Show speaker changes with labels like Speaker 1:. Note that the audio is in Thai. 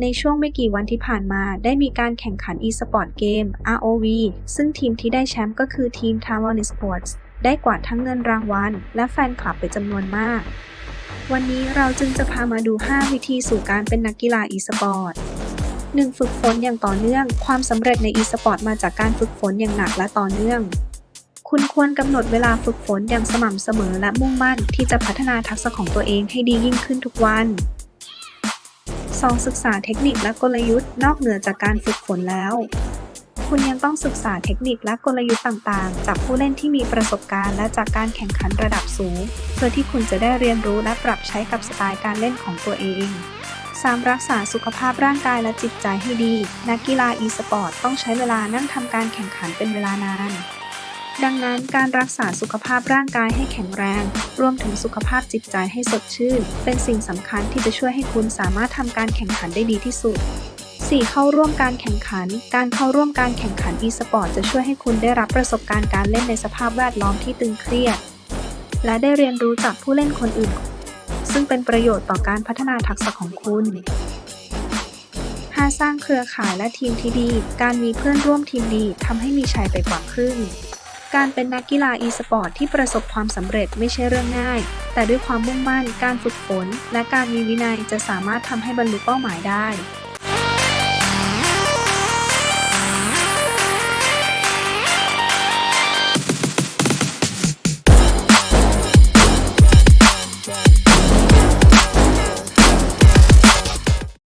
Speaker 1: ในช่วงไม่กี่วันที่ผ่านมาได้มีการแข่งขัน e-sport เกม ROV ซึ่งทีมที่ได้แชมป์ก็คือทีม Taiwan Esports ได้กวาดทั้งเงินรางวัลและแฟนคลับไปจำนวนมาก วันนี้เราจึงจะพามาดู 5 วิธีสู่การเป็นนักกีฬา e-sport 1. ฝึกฝนอย่างต่อเนื่อง ความสำเร็จใน e-sport มาจากการฝึกฝนอย่างหนักและต่อเนื่อง คุณควรกำหนดเวลาฝึกฝนอย่างสม่ำเสมอและมุ่งมั่นที่จะพัฒนาทักษะของตัวเองให้ดียิ่งขึ้นทุกวัน 2. ศึกษาเทคนิคและกลยุทธ์นอกเหนือจากการฝึกฝนแล้ว คุณยังต้องศึกษาเทคนิคและกลยุทธ์ต่างๆ จากผู้เล่นที่มีประสบการณ์และจากการแข่งขันระดับสูง เพื่อที่คุณจะได้เรียนรู้และปรับใช้กับสไตล์การเล่นของตัวเอง 3. รักษาสุขภาพร่างกายและจิตใจให้ดี นักกีฬา e-sport ต้องใช้เวลานั่งทำการแข่งขันเป็นเวลานาน ดังนั้นการรักษาสุขภาพร่างกายให้แข็งแรง รวมถึงสุขภาพจิตใจให้สดชื่น เป็นสิ่งสำคัญที่จะช่วยให้คุณสามารถทำการแข่งขันได้ดีที่สุด 4. เข้าร่วมการแข่งขัน การเข้าร่วมการแข่งขัน e-sport จะช่วยให้คุณได้รับประสบการณ์การเล่นในสภาพแวดล้อมที่ตึงเครียด และได้เรียนรู้จากผู้เล่นคนอื่น ซึ่งเป็นประโยชน์ต่อการพัฒนาทักษะของคุณ 5. สร้างเครือข่ายและทีมที่ดี การมีเพื่อนร่วมทีมดีทำให้มีชัยไปกว่าครึ่ง การเป็นนักกีฬา e-sport ที่ประสบความสำเร็จไม่ใช่เรื่องง่าย แต่ด้วยความมุ่งมั่น การฝึกฝน และการมีวินัยจะสามารถทำให้บรรลุเป้าหมายได้